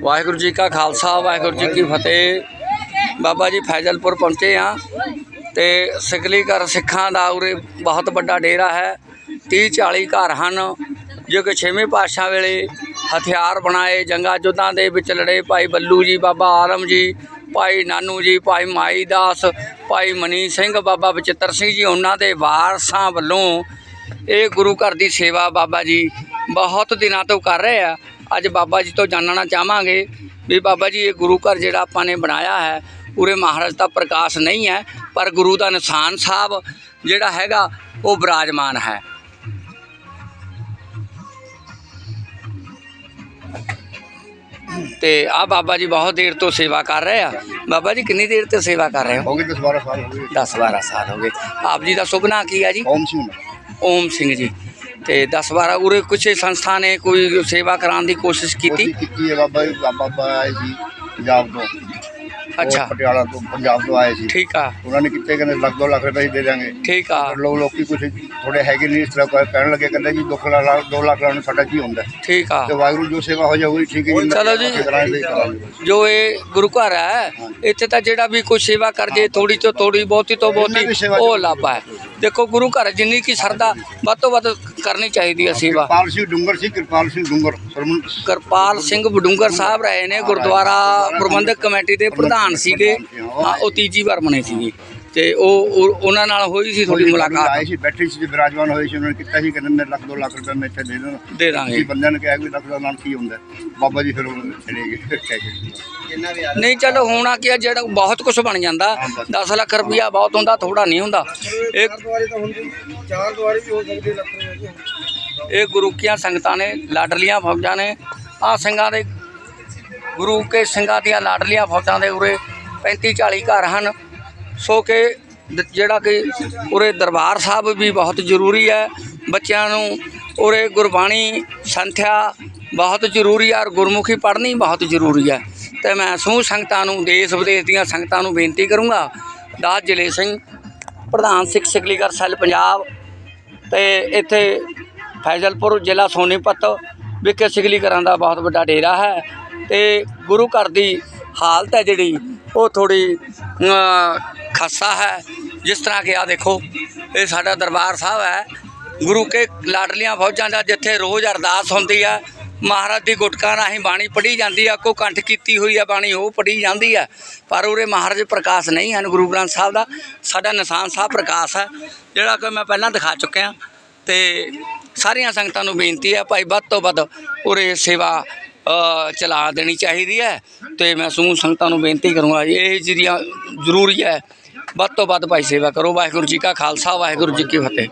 ਵਾਹਿਗੁਰੂ ਜੀ ਕਾ ਖਾਲਸਾ, ਵਾਹਿਗੁਰੂ ਜੀ ਕੀ ਫਤਿਹ। ਬਾਬਾ ਜੀ ਫੈਜ਼ਲਪੁਰ ਪਹੁੰਚੇ ਆ ਤੇ ਸਿਕਲੀ ਘਰ ਸਿੱਖਾਂ ਦਾ ਉਰੇ ਬਹੁਤ ਵੱਡਾ ਡੇਰਾ ਹੈ। 30 40 ਘਰ ਹਨ, ਜੋ ਕਿ ਛੇਵੇਂ ਪਾਤਸ਼ਾਹ ਵੇਲੇ ਹਥਿਆਰ ਬਣਾਏ, ਜੰਗਾਂ ਜੁੱਧਾਂ ਦੇ ਵਿੱਚ ਲੜੇ। ਭਾਈ ਬੱਲੂ ਜੀ, ਬਾਬਾ ਆਲਮ ਜੀ, ਭਾਈ ਨਾਨੂ ਜੀ, ਭਾਈ ਮਾਈ ਦਾਸ, ਭਾਈ ਮਨੀ ਸਿੰਘ, ਬਾਬਾ ਬਚਿੱਤਰ ਸਿੰਘ ਜੀ, ਉਹਨਾਂ ਦੇ ਵਾਰਸਾਂ ਵੱਲੋਂ ਇਹ ਗੁਰੂ ਘਰ ਦੀ ਸੇਵਾ ਬਾਬਾ ਜੀ ਬਹੁਤ ਦਿਨਾਂ ਤੋਂ ਕਰ ਰਹੇ ਆ। ਅੱਜ ਬਾਬਾ ਜੀ ਤੋਂ ਜਾਣਨਾ ਚਾਹਾਂਗੇ ਵੀ ਬਾਬਾ ਜੀ ਇਹ ਗੁਰੂ ਘਰ ਜਿਹੜਾ ਆਪਾਂ ਨੇ ਬਣਾਇਆ ਹੈ ਪੂਰੇ ਮਹਾਰਾਜ ਦਾ ਪ੍ਰਕਾਸ਼ ਨਹੀਂ ਹੈ ਪਰ ਗੁਰੂ ਦਾ ਨਿਸ਼ਾਨ ਸਾਹਿਬ ਜਿਹੜਾ ਹੈਗਾ ਉਹ ਬਿਰਾਜਮਾਨ ਹੈ। ਤੇ ਆ ਬਾਬਾ ਜੀ ਬਹੁਤ ਦੇਰ ਤੋਂ ਸੇਵਾ ਕਰ ਰਹੇ ਆ। ਬਾਬਾ ਜੀ ਕਿੰਨੀ ਦੇਰ ਤੋਂ ਸੇਵਾ ਕਰ ਰਹੇ ਹੋ? ਹੋ ਗਏ 10 12 ਸਾਲ ਹੋ ਗਏ। 10 12 ਸਾਲ ਹੋ ਗਏ। ਆਪ ਜੀ ਦਾ ਸ਼ੁਭ ਨਾਂ ਕੀ ਹੈ ਜੀ? ਓਮ ਸਿੰਘ ਓਮ ਸਿੰਘ ਜੀ। ਤੇ 10 12 ਉਰੇ ਕੁਛ ਸੰਸਥਾ ਨੇ ਕੋਈ ਸੇਵਾ ਕਰਾਉਣ ਦੀ ਕੋਸ਼ਿਸ਼ ਕੀਤੀ ਕੀਤੀ? ਕੀਤੀ ਹੈ ਬਾਬਾ ਜੀ ਬਾਬਾ ਆਏ ਸੀ ਪੰਜਾਬ ਤੋਂ। ਉਹ ਅੱਛਾ। ਪਟਿਆਲਾ ਤੋਂ ਪੰਜਾਬ ਤੋਂ ਆਏ ਸੀ। ਠੀਕ ਆ। ਉਹਨਾਂ ਨੇ ਕਿਤੇ ਕਹਿੰਦੇ ਲੱਖ ਦੋ ਲੱਖ ਰੁਪਏ ਦੇ ਦਾਂਗੇ ਠੀਕ ਆ। ਲੋਕ ਲੋਕੀ ਕੁਝ ਥੋੜੇ ਹੈਗੇ ਨਹੀਂ ਇਸ ਤਰ੍ਹਾਂ ਕਹਿ- ਕਹਿਣ ਲੱਗੇ ਕਹਿੰਦੇ ਜੀ 2 ਲੱਖ 2 ਲੱਖ ਲਾਉਣ ਸਾਡਾ ਕੀ ਹੁੰਦਾ? ਠੀਕ ਆ। ਤੇ ਵਾਹਿਗੁਰੂ ਜੋ ਸੇਵਾ ਹੋ ਜਾਊਗੀ ਠੀਕ ਹੈ ਜੀ ਚਲੋ ਜੀ। ਜੋ ਇਹ ਗੁਰੂ ਘਰ ਹੈ ਇੱਥੇ ਤਾਂ ਜਿਹੜਾ ਵੀ ਕੋਈ ਸੇਵਾ ਕਰ ਜੇ ਥੋੜੀ ਤੋਂ ਥੋੜੀ ਬਹੁਤੀ ਤੋਂ ਬਹੁਤੀ ਉਹ। ਲਾਭਾ ਹੈ। ਦੇਖੋ ਗੁਰੂ ਘਰ ਜਿੰਨੀ ਕੀ ਸਰਦਾ ਵੱਧ ਤੋਂ ਵੱਧ ਕਰਨੀ ਚਾਹੀਦੀ ਹੈ ਸੇਵਾ। ਕਿਰਪਾਲ ਸਿੰਘ ਡੁੰਗਰ ਸੀ ਕਿਰਪਾਲ ਸਿੰਘ ਡੁੰਗਰ ਸਰਮਨ ਕਿਰਪਾਲ ਸਿੰਘ ਬਡੂੰਗਰ ਸਾਹਿਬ ਰਹੇ ਨੇ ਗੁਰਦੁਆਰਾ ਪ੍ਰਬੰਧਕ ਕਮੇਟੀ ਦੇ ਪ੍ਰਧਾਨ ਸੀਗੇ। ਹਾਂ ਉਹ ਤੀਜੀ ਵਾਰ ਬਣੇ ਸੀਗੇ। ਤੇ ਉਹ ਉਹ- ਉਹਨਾਂ ਨਾਲ ਹੋਈ ਸੀ ਥੋੜੀ ਆਏ ਮੁਲਾਕਾਤ? ਸੀ ਬੈਠੇ ਸੀ ਵਿਰਾਜਮਾਨ ਹੋਏ ਸੀ ਉਹਨਾਂ ਨੇ ਕੀਤਾ ਸੀ ਕਹਿੰਦੇ ਮੇਰੇ ਲੱਖ 2 ਲੱਖ ਰੁਪਏ ਮੈਂ ਇੱਥੇ ਦੇ ਦੇਣਾ। ਦੇ ਦਾਂਗੇ। ਕਿਸੇ ਬੰਦਿਆਂ ਨੇ ਕਿਹਾ ਵੀ ਲੱਖ ਦਾ ਨਾਲ ਕੀ ਹੁੰਦਾ? ਹੈ? ਬਾਬਾ ਜੀ ਫਿਰ ਉਹ ਚਲੇ ਗਏ ਕਹਿ ਕੇ ਨਹੀਂ ਚਲੋ ਹੋਣਾ ਕੀ ਆ ਜਿਹੜਾ ਬਹੁਤ ਕੁਝ ਬਣ ਜਾਂਦਾ 10 ਲੱਖ ਰੁਪਇਆ ਬਹੁਤ ਹੁੰਦਾ ਥੋੜਾ ਨਹੀਂ ਹੁੰਦਾ। ਇਹ ਦੁਆਰੇ ਤਾਂ ਹੁੰਦੀ ਚਾਰ ਦੁਆਰੇ ਵੀ ਹੋ ਸਕਦੀ ਲੱਖ ਰੁਪਏ ਦੀ। ਇਹ ਗੁਰੂ ਕੀਆਂ ਸੰਗਤਾਂ ਨੇ ਲਾਡਲੀਆਂ ਫੌਜਾਂ ਨੇ ਆ ਸਿੰਘਾਂ ਦੇ ਗੁਰੂ ਕੇ ਸਿੰਘਾਂ ਦੀਆਂ ਲਾਡਲੀਆਂ ਫੌਜਾਂ ਦੇ ਉਰੇ 35 40 ਘਰ ਹਨ। ਸੋ ਕਿ ਜਿਹੜਾ ਕਿ ਉਰੇ ਦਰਬਾਰ ਸਾਹਿਬ ਵੀ ਬਹੁਤ ਜ਼ਰੂਰੀ ਹੈ। ਬੱਚਿਆਂ ਨੂੰ ਉਰੇ ਗੁਰਬਾਣੀ ਸੰਥਿਆ ਬਹੁਤ ਜ਼ਰੂਰੀ ਹੈ ਔਰ ਗੁਰਮੁਖੀ ਪੜ੍ਹਨੀ ਬਹੁਤ ਜ਼ਰੂਰੀ ਹੈ। ਤੇ ਮੈਂ ਸਮੂਹ ਸੰਗਤਾਂ ਨੂੰ, ਦੇਸ਼ ਵਿਦੇਸ਼ ਦੀਆਂ ਸੰਗਤਾਂ ਨੂੰ ਬੇਨਤੀ ਕਰੂੰਗਾ। ਦਾਸ ਜਲੇ ਸਿੰਘ, ਪ੍ਰਧਾਨ ਸਿੱਖ ਸਿਕਲੀਗਰ ਸੈੱਲ ਪੰਜਾਬ ਤੇ ਇੱਥੇ ਫੈਜ਼ਲਪੁਰ ਜ਼ਿਲ੍ਹਾ ਸੋਨੀਪਤ ਵਿਖੇ ਸਿਗਲੀ ਦਾ ਬਹੁਤ ਵੱਡਾ ਡੇਰਾ ਹੈ ਤੇ ਗੁਰੂ ਘਰ ਦੀ ਹਾਲਤ ਹੈ ਜਿਹੜੀ, ਉਹ ਥੋੜੀ ਖੱਸਾ ਹੈ। ਜਿਸ ਤਰ੍ਹਾਂ ਕਿ ਆ ਦੇਖੋ, ਇਹ ਸਾਡਾ ਦਰਬਾਰ ਸਾਹਿਬ ਹੈ। ਗੁਰੂ ਕੇ ਲਾਡਲੀਆਂ ਫੌਜਾਂ ਦਾ ਜਿੱਥੇ ਰੋਜ਼ ਅਰਦਾਸ ਹੁੰਦੀ ਹੈ, ਮਹਾਰਾਜ ਦੀ ਗੁਟਕਾਂ ਰਾਹੀਂ ਬਾਣੀ ਪੜ੍ਹੀ ਜਾਂਦੀ ਹੈ ਕੋ ਕੰਠ ਕੀਤੀ ਹੋਈ ਹੈ ਬਾਣੀ, ਉਹ ਪੜ੍ਹੀ ਜਾਂਦੀ ਹੈ। ਪਰ ਉਰੇ ਮਹਾਰਾਜ ਪ੍ਰਕਾਸ਼ ਨਹੀਂ ਹਨ ਗੁਰੂ ਗ੍ਰੰਥ ਸਾਹਿਬ ਦਾ। ਸਾਡਾ ਨਿਸ਼ਾਨ ਸਾਹਿਬ ਪ੍ਰਕਾਸ਼ ਹੈ, ਜਿਹੜਾ ਕਿ ਮੈਂ ਪਹਿਲਾਂ ਦਿਖਾ ਚੁੱਕਿਆ ਤੇ ਸਾਰੀਆਂ ਸੰਗਤਾਂ ਨੂੰ ਬੇਨਤੀ ਹੈ, ਭਾਈ ਵੱਧ ਤੋਂ ਵੱਧ ਉਰੇ ਸੇਵਾ ਚਲਾ ਦੇਣੀ ਚਾਹੀਦੀ ਹੈ। ਤੇ ਮੈਂ ਸਮੂਹ ਸੰਗਤਾਂ ਨੂੰ ਬੇਨਤੀ ਕਰੂੰਗਾ ਇਹ ਜਿਹੜੀਆਂ ਜ਼ਰੂਰੀ ਹੈ ਵੱਧ ਤੋਂ ਵੱਧ ਭਾਈ ਸੇਵਾ ਕਰੋ। ਵਾਹਿਗੁਰੂ ਜੀ ਕਾ ਖਾਲਸਾ ਵਾਹਿਗੁਰੂ ਜੀ ਕੀ ਫਤਿਹ।